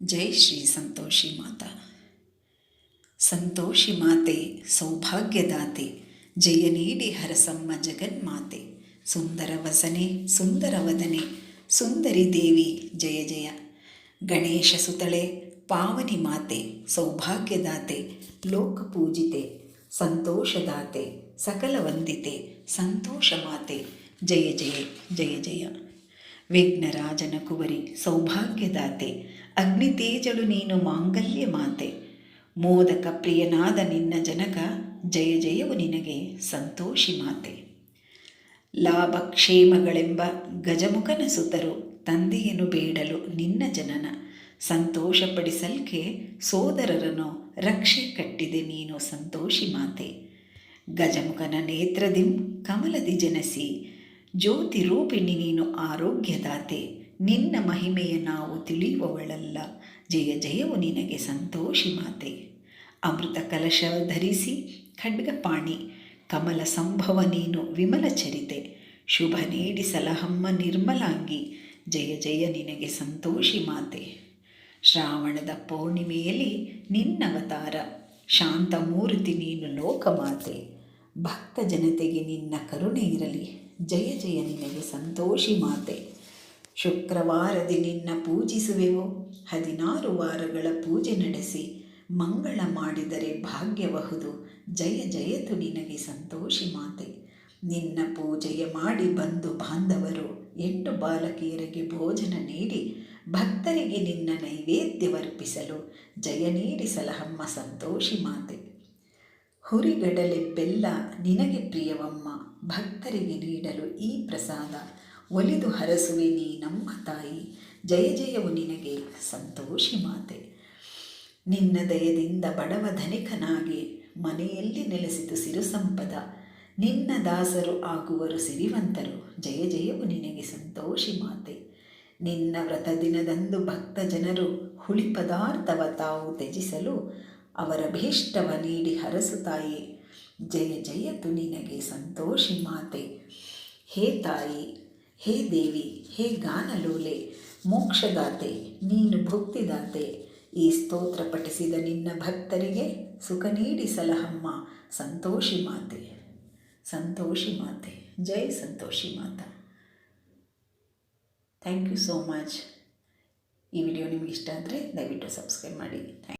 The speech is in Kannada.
ಜೈ ಶ್ರೀ ಸಂತೋಷಿ ಮಾತಾ ಸಂತೋಷಿ ಮಾತೆ ಸೌಭಾಗ್ಯದಾತೆ ಜಯ ನೀಡಿ ಹರಸಮ್ಮ ಜಗನ್ಮಾತೆ ಸುಂದರ ವಸನೆ ಸುಂದರ ವದನೆ ಸುಂದರಿ ದೇವಿ ಜಯ ಜಯ ಗಣೇಶ ಸುತಳೆ ಪಾವನಿ ಮಾತೆ ಸೌಭಾಗ್ಯದಾತೆ ಲೋಕಪೂಜಿತೆ ಸಂತೋಷದಾತೆ ಸಕಲ ವಂದಿತೆ ಸಂತೋಷ ಮಾತೆ ಜಯ ಜಯ ಜಯ ಜಯ ವಿಘ್ನರಾಜನ ಕುವರಿ ಸೌಭಾಗ್ಯದಾತೆ, ಅಗ್ನಿತೇಜಳು ನೀನು ಮಾಂಗಲ್ಯ ಮಾತೆ ಮೋದಕ ಪ್ರಿಯನಾದ ನಿನ್ನ ಜನಕ, ಜಯ ಜಯವು ನಿನಗೆ ಸಂತೋಷಿ ಮಾತೆ ಲಾಭ ಕ್ಷೇಮಗಳೆಂಬ ಗಜಮುಖನ ಸುತರು ತಂದೆಯನ್ನು ಬೇಡಲು ನಿನ್ನ ಜನನ. ಸಂತೋಷಪಡಿಸಲ್ಕೆ ಸೋದರರನ್ನು ರಕ್ಷೆ ಕಟ್ಟಿದೆ ನೀನು ಸಂತೋಷಿ ಮಾತೆ ಗಜಮುಖನ ನೇತ್ರದಿಂ ಕಮಲದಿ ಜನಸಿ ಜ್ಯೋತಿ ರೂಪಿಣಿ ನೀನು ಆರೋಗ್ಯದಾತೆ. ನಿನ್ನ ಮಹಿಮೆಯ ನಾವು ತಿಳಿಯುವವಳಲ್ಲ. ಜಯ ಜಯವು ನಿನಗೆ ಸಂತೋಷಿ ಮಾತೆ. ಅಮೃತ ಕಲಶ ಧರಿಸಿ ಖಡ್ಗಪಾಣಿ, ಕಮಲ ಸಂಭವ ನೀನು ವಿಮಲ ಚರಿತೆ. ಶುಭ ನೀಡಿ ಸಲಹಮ್ಮ ನಿರ್ಮಲಾಂಗಿ, ಜಯ ಜಯ ನಿನಗೆ ಸಂತೋಷಿ ಮಾತೆ. ಶ್ರಾವಣದ ಪೌರ್ಣಿಮೆಯಲ್ಲಿ ನಿನ್ನವತಾರ ಶಾಂತ ಮೂರ್ತಿ ನೀನು ಲೋಕಮಾತೆ. ಭಕ್ತ ಜನತೆಗೆ ನಿನ್ನ ಕರುಣೆ ಇರಲಿ. ಜಯ ಜಯ ನಿನಗೆ ಸಂತೋಷಿ ಮಾತೆ. ಶುಕ್ರವಾರದಿ ನಿನ್ನ ಪೂಜಿಸುವೆವು. ಹದಿನಾರು ವಾರಗಳ ಪೂಜೆ ನಡೆಸಿ ಮಂಗಳ ಮಾಡಿದರೆ ಭಾಗ್ಯಬಹುದು ಜಯ ಜಯತು ನಿನಗೆ ಸಂತೋಷಿ ಮಾತೆ. ನಿನ್ನ ಪೂಜೆಯ ಮಾಡಿ ಬಂದು ಬಾಂಧವರು ಎಂಟು ಬಾಲಕಿಯರಿಗೆ ಭೋಜನ ನೀಡಿ ಭಕ್ತರಿಗೆ ನಿನ್ನ ನೈವೇದ್ಯವರ್ಪಿಸಲು ಜಯ ನೀಡಿ ಸಲಹಮ್ಮ ಸಂತೋಷಿ ಮಾತೆ. ಹುರಿಗಡಲೆ ಬೆಲ್ಲ ನಿನಗೆ ಪ್ರಿಯವಮ್ಮ, ಭಕ್ತರಿಗೆ ನೀಡಲು ಈ ಪ್ರಸಾದ. ಒಲಿದು ಹರಸುವೆ ನೀ ನಮ್ಮ ತಾಯಿ, ಜಯ ಜಯವು ನಿನಗೆ ಸಂತೋಷಿ ಮಾತೆ. ನಿನ್ನ ದಯದಿಂದ ಬಡವ ಧನಿಕನಾಗಿ ಮನೆಯಲ್ಲಿ ನೆಲೆಸಿತು ಸಿರು ಸಂಪದ. ನಿನ್ನ ದಾಸರು ಆಗುವರು ಸಿರಿವಂತರು, ಜಯ ಜಯವು ನಿನಗೆ ಸಂತೋಷಿ ಮಾತೆ. ನಿನ್ನ ವ್ರತ ದಿನದಂದು ಭಕ್ತ ಜನರು ಹುಳಿ ಪದಾರ್ಥವ ತಾವು ತ್ಯಜಿಸಲು ಅವರ ಭೀಷ್ಟವ ನೀಡಿ ಹರಸುತಾಯಿ ಜಯ ಜಯತು ನಿನಗೆ ಸಂತೋಷಿ ಮಾತೆ. ಹೇ ತಾಯಿ, ಹೇ ದೇವಿ, ಹೇ ಗಾನಲೋಲೆ ಮೋಕ್ಷದಾತೆ, ನೀನು ಭುಕ್ತಿದಾತೆ. ಈ ಸ್ತೋತ್ರ ಪಠಿಸಿದ ನಿನ್ನ ಭಕ್ತರಿಗೆ ಸುಖ ನೀಡಿ ಸಲಹಮ್ಮ. ಸಂತೋಷಿ ಮಾತೆ ಸಂತೋಷಿ ಮಾತೆ ಜೈ Santoshi Mata. Thank you so much. ಈ ವಿಡಿಯೋ ನಿಮಗೆ ಇಷ್ಟ ಆದರೆ ದಯವಿಟ್ಟು ಸಬ್ಸ್ಕ್ರೈಬ್ ಮಾಡಿ. ಥ್ಯಾಂಕ್